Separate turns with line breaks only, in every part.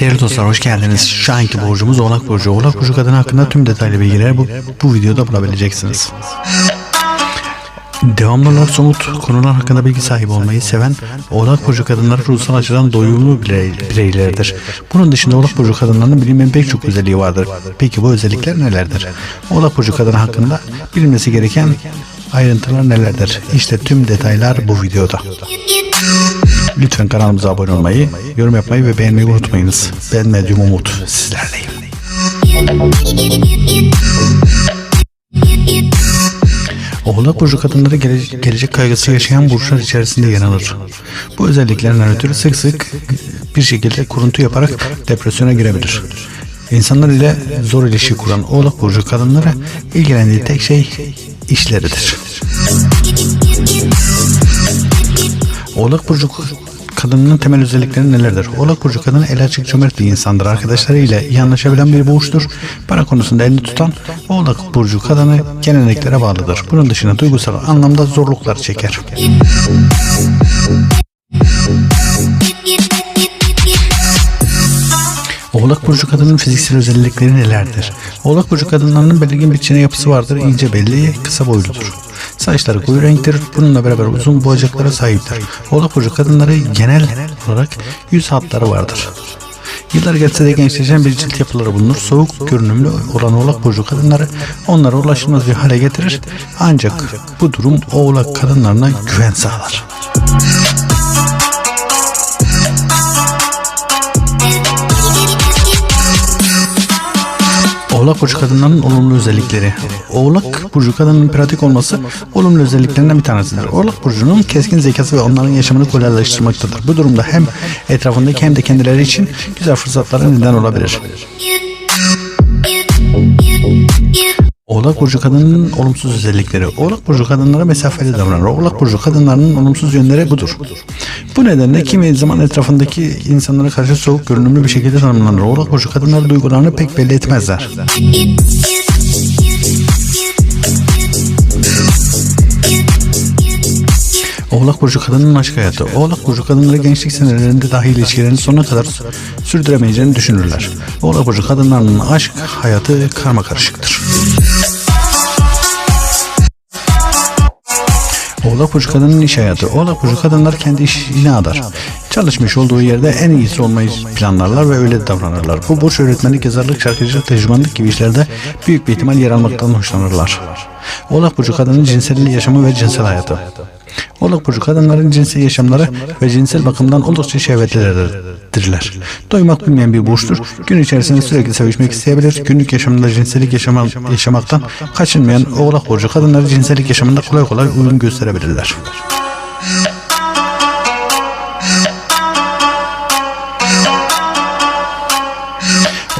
Değerli dostlar hoş geldiniz. Şu anki borcumuz Oğlak Burcu. Oğlak Burcu kadını hakkında tüm detaylı bilgileri bu, bu videoda bulabileceksiniz. Devamlı olarak somut konular hakkında bilgi sahibi olmayı seven Oğlak Burcu kadınları ruhsal açıdan doyumlu birey, bireylerdir. Bunun dışında Oğlak Burcu kadınlarının bilinmeyen pek çok özelliği vardır. Peki bu özellikler nelerdir? Oğlak Burcu kadını hakkında bilinmesi gereken ayrıntılar nelerdir? İşte tüm detaylar bu videoda. Lütfen kanalımıza abone olmayı, yorum yapmayı ve beğenmeyi unutmayınız. Ben Medyum Umut, sizlerleyim. Oğlak burcu kadınları gele- gelecek kaygısı yaşayan burçlar içerisinde yer alır. Bu özelliklerinden ötürü sık sık bir şekilde kuruntu yaparak depresyona girebilir. İnsanlar ile zor ilişki kuran Oğlak burcu kadınlara ilgilendiği tek şey işleridir. Oğlak burcu kadının temel özellikleri nelerdir? Oğlak burcu kadını el açık cömert bir insandır. Arkadaşlarıyla iyi anlaşabilen bir burçtur. Para konusunda elini tutan Oğlak burcu kadını geleneklere bağlıdır. Bunun dışında duygusal anlamda zorluklar çeker. Oğlak burcu kadının fiziksel özellikleri nelerdir? Oğlak burcu kadınlarının belirgin bir çene yapısı vardır. İnce belli, kısa boyludur. Saçları koyu renktir. Bununla beraber uzun bacaklara sahiptir. Oğlak burcu kadınları genel olarak yüz hatları vardır. Yıllar geçse de gençleşen bir cilt yapıları bulunur. Soğuk görünümlü olan oğlak burcu kadınları onlara ulaşılmaz bir hale getirir. Ancak bu durum oğlak kadınlarına güven sağlar. Oğlak burcu kadınların olumlu özellikleri. Oğlak burcu kadının pratik olması olumlu özelliklerinden bir tanesidir. Oğlak burcunun keskin zekası ve onların yaşamını kolaylaştırmaktadır. Bu durumda hem etrafındaki hem de kendileri için güzel fırsatlara neden olabilir. Oğlak burcu kadının olumsuz özellikleri. Oğlak burcu kadınlara mesafeli davranır. Oğlak burcu kadınlarının olumsuz yönleri budur. Bu nedenle kimi zaman etrafındaki insanlara karşı soğuk görünümlü bir şekilde tanımlanır. Oğlak burcu kadınlar duygularını pek belli etmezler. Oğlak burcu kadının aşk hayatı. Oğlak burcu kadınları gençlik senelerinde dahi ilişkilerini sonuna kadar sürdüremeyeceğini düşünürler. Oğlak burcu kadınlarının aşk hayatı karma karışıktır. Oğlak kadının iş hayatı. Oğlak burcu kadınlar kendi işine adar. Çalışmış olduğu yerde en iyisi olmayı planlarlar ve öyle davranırlar. Bu burç öğretmenlik, yazarlık, şarkıcılık, tercümanlık gibi işlerde büyük bir ihtimal yer almaktan hoşlanırlar. Oğlak burcu kadının cinsel yaşamı ve cinsel hayatı. Oğlak burcu kadınların cinsel yaşamları ve cinsel bakımdan oldukça şehvetlidirler. Doymak bilmeyen bir burçtur. Gün içerisinde sürekli sevişmek isteyebilir. Günlük yaşamında cinsellik yaşama, yaşamaktan kaçınmayan oğlak burcu kadınları cinsellik yaşamında kolay kolay uyum gösterebilirler.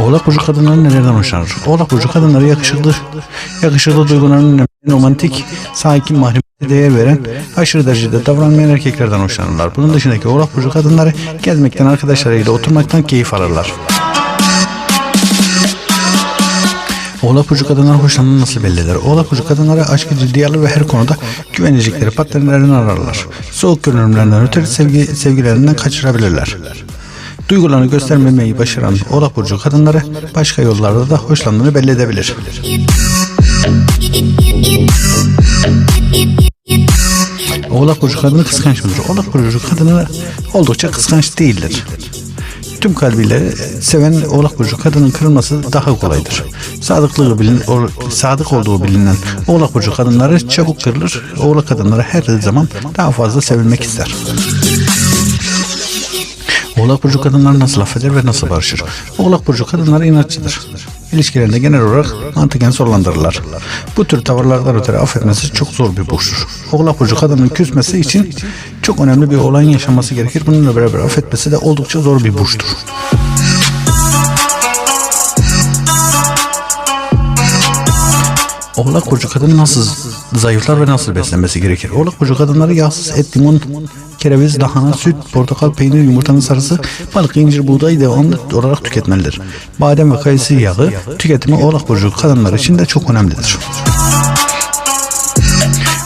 Oğlak burcu kadınları nelerden hoşlanır? Oğlak burcu kadınları yakışıklı, yakışıklı duygularının romantik, sakin, mahremiyete değer veren, aşırı derecede davranmayan erkeklerden hoşlanırlar. Bunun dışındaki oğlak burcu kadınları gezmekten, arkadaşlarıyla oturmaktan keyif alırlar. Oğlak burcu kadınlar hoşlanma nasıl belli eder? Oğlak burcu kadınları aşkı ciddiye alır ve her konuda güvenecekleri partnerlerini ararlar. Soğuk görünümlerinden ötürü sevgi, sevgilerinden kaçırabilirler. Duygularını göstermemeyi başaran Oğlak burcu kadınları başka yollarda da hoşlandığını belli edebilir. Oğlak burcu kadını kıskanç mıdır? Oğlak burcu kadını oldukça kıskanç değildir. Tüm kalbiyle seven Oğlak burcu kadının kırılması daha kolaydır. Sadıklığı bilin, o- sadık olduğu bilinen Oğlak burcu kadınları çabuk kırılır. Oğlak kadınları her zaman daha fazla sevilmek ister. Oğlak burcu kadınlar nasıl affeder ve nasıl barışır? Oğlak burcu kadınları inatçıdır. İlişkilerinde genel olarak mantıken sonlandırırlar. Bu tür tavırlardan ötürü affetmesi çok zor bir burçtur. Oğlak burcu kadının küsmesi için çok önemli bir olayın yaşanması gerekir. Bununla beraber affetmesi de oldukça zor bir burçtur. Oğlak burcu kadını nasıl zayıflar ve nasıl beslenmesi gerekir? Oğlak burcu kadınları yağsız et, limon, kereviz, lahana, süt, portakal, peynir, yumurtanın sarısı, balık, incir, buğday devamlı olarak tüketmelidir. Badem ve kayısı yağı tüketimi Oğlak burcu kadınlar için de çok önemlidir.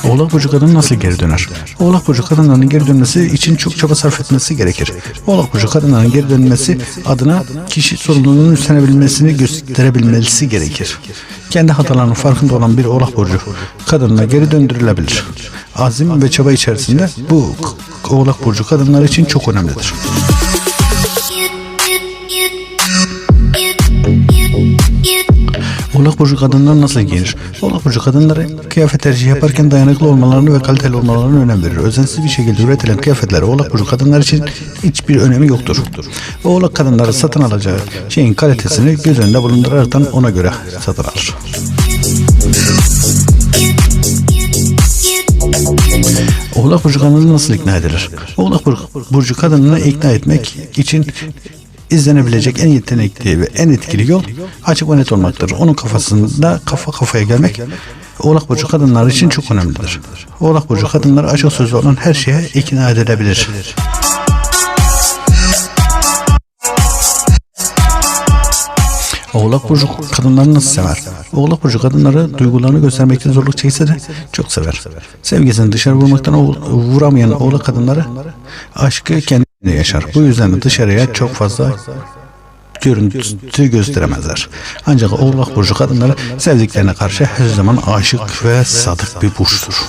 Oğlak burcu kadın nasıl geri döner? Oğlak burcu kadınların geri dönmesi için çok çaba sarf etmesi gerekir. Oğlak burcu kadınların geri dönmesi adına kişi sorumluluğunu üstlenebilmesini gösterebilmesi gerekir. Kendi hatalarının farkında olan bir oğlak burcu kadınına geri döndürülebilir. Azim ve çaba içerisinde bu k- oğlak burcu kadınlar için çok önemlidir. Oğlak burcu kadınlar nasıl giyinir? Oğlak burcu kadınları kıyafet tercihi yaparken dayanıklı olmalarını ve kaliteli olmalarına önem verir. Özensiz bir şekilde üretilen kıyafetler oğlak burcu kadınlar için hiçbir önemi yoktur. Oğlak kadınları satın alacağı şeyin kalitesini göz önünde bulunduraraktan ona göre satın alır. Oğlak burcu kadını nasıl ikna edilir? Oğlak bur- burcu kadınını ikna etmek için izlenebilecek en yetenekli ve en etkili yol açık ve net olmaktır. Onun kafasında kafa kafaya gelmek Oğlak burcu kadınlar için çok önemlidir. Oğlak burcu kadınları açık sözlü olan her şeye ikna edilebilir. Oğlak burcu kadınları nasıl sever? Oğlak burcu kadınları duygularını göstermekte zorluk çekse de çok sever. Sevgisini dışarı vurmaktan vuramayan oğlak kadınları aşkı kendine yaşar. Bu yüzden de dışarıya çok fazla görüntü gösteremezler. Ancak oğlak burcu kadınları sevdiklerine karşı her zaman aşık ve sadık bir burçtur.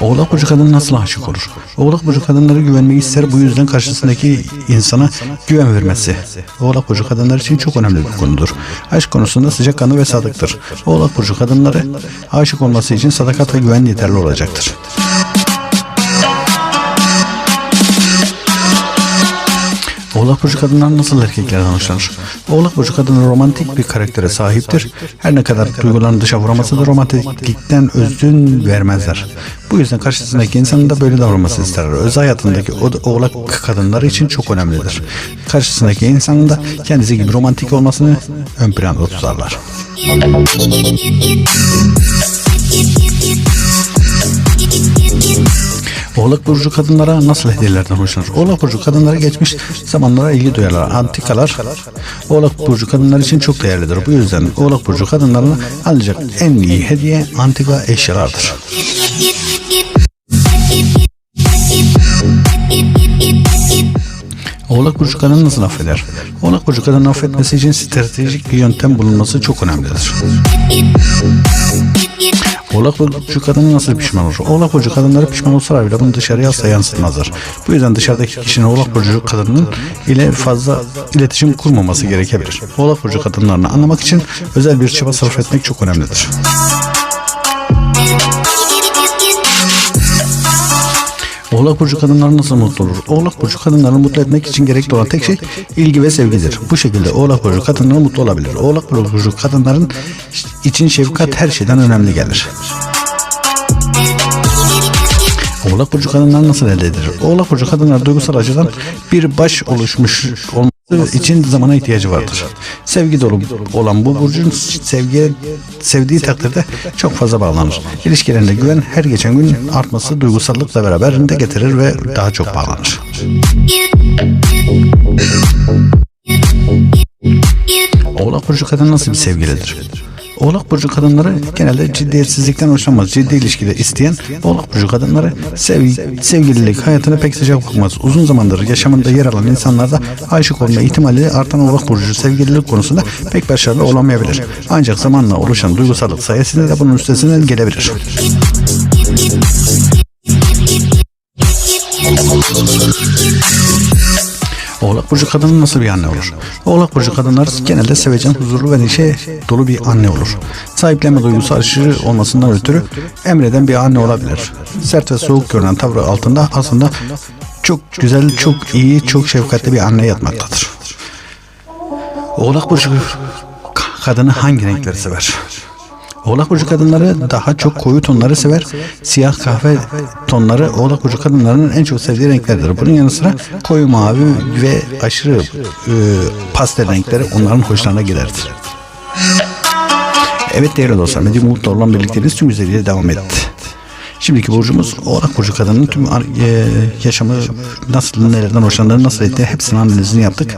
Oğlak burcu kadın nasıl aşık olur? Oğlak burcu kadınları güvenmeyi ister bu yüzden karşısındaki insana güven vermesi. Oğlak burcu kadınlar için çok önemli bir konudur. Aşk konusunda sıcakkanlı ve sadıktır. Oğlak burcu kadınları aşık olması için sadakat ve güven yeterli olacaktır. Oğlak burcu kadınlar nasıl erkeklerden hoşlanır? Oğlak burcu kadınlar romantik bir karaktere sahiptir. Her ne kadar duygularını dışa vuramasa da romantiklikten özdün vermezler. Bu yüzden karşısındaki insanın da böyle davranması isterler. Öz hayatındaki o oğlak kadınları için çok önemlidir. Karşısındaki insanın da kendisi gibi romantik olmasını ön planda tutarlar. Oğlak burcu kadınlara nasıl hediyelerden hoşlanır? Oğlak burcu kadınlara geçmiş zamanlara ilgi duyarlar. Antikalar Oğlak burcu kadınlar için çok değerlidir. Bu yüzden Oğlak burcu kadınlarına alacak en iyi hediye antika eşyalardır. Oğlak burcu kadını nasıl affeder? Oğlak burcu kadını affetmesi için stratejik bir yöntem bulunması çok önemlidir. Oğlak burcu kadını nasıl pişman olur? Oğlak burcu kadınları pişman olsalar bile bunu dışarıya asla yansıtmazlar. Bu yüzden dışarıdaki kişinin oğlak burcu kadının ile fazla iletişim kurmaması gerekebilir. Oğlak burcu kadınlarını anlamak için özel bir çaba sarf etmek çok önemlidir. Oğlak burcu kadınları nasıl mutlu olur? Oğlak burcu kadınlarını mutlu etmek için gerekli olan tek şey ilgi ve sevgidir. Bu şekilde Oğlak burcu kadınları mutlu olabilir. Oğlak burcu kadınların için şefkat her şeyden önemli gelir. Oğlak burcu kadınlar nasıl elde edilir? Oğlak burcu kadınlar duygusal açıdan bir baş oluşmuş olması için zamana ihtiyacı vardır. Sevgi dolu olan bu burcun sevgiye sevdiği takdirde çok fazla bağlanır. İlişkilerinde güven her geçen gün artması duygusallıkla beraberinde getirir ve daha çok bağlanır. Oğlak burcu kadın nasıl bir sevgilidir? Oğlak burcu kadınları genelde ciddiyetsizlikten hoşlanmaz. Ciddi ilişkide isteyen Oğlak burcu kadınları sev, sevgililik hayatına pek sıcak bakmaz. Uzun zamandır yaşamında yer alan insanlarda aşık olma ihtimali artan Oğlak burcu sevgililik konusunda pek başarılı olamayabilir. Ancak zamanla oluşan duygusallık sayesinde de bunun üstesinden gelebilir. Oğlak burcu kadının nasıl bir anne olur? Oğlak burcu kadınlar genelde sevecen, huzurlu ve neşe dolu bir anne olur. Sahiplenme duygusu aşırı olmasından ötürü emreden bir anne olabilir. Sert ve soğuk görünen tavrı altında aslında çok güzel, çok iyi, çok şefkatli bir anne yatmaktadır. Oğlak burcu kadını hangi renkleri sever? Oğlak burcu kadınları daha çok koyu tonları sever. Siyah kahve tonları Oğlak burcu kadınlarının en çok sevdiği renklerdir. Bunun yanı sıra koyu mavi ve aşırı e, pastel renkleri onların hoşlarına giderdir. Evet değerli dostlar, Medyum Umut'la olan birlikteliğiniz tüm güzelliğiyle devam etti. Şimdiki burcumuz Oğlak Burcu kadının tüm e, yaşamı nasıl, nelerden hoşlandığını, nasıl ettiği hepsinin analizini yaptık.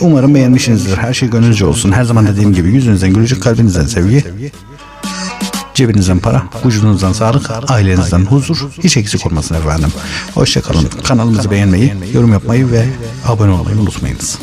Umarım beğenmişsinizdir. Her şey gönlünüzce olsun. Her zaman dediğim gibi yüzünüzden gülücük, kalbinizden sevgi, cebinizden para, vücudunuzdan sağlık, ailenizden huzur, hiç eksik olmasın efendim. Hoşçakalın. Kanalımızı beğenmeyi, yorum yapmayı ve abone olmayı unutmayınız.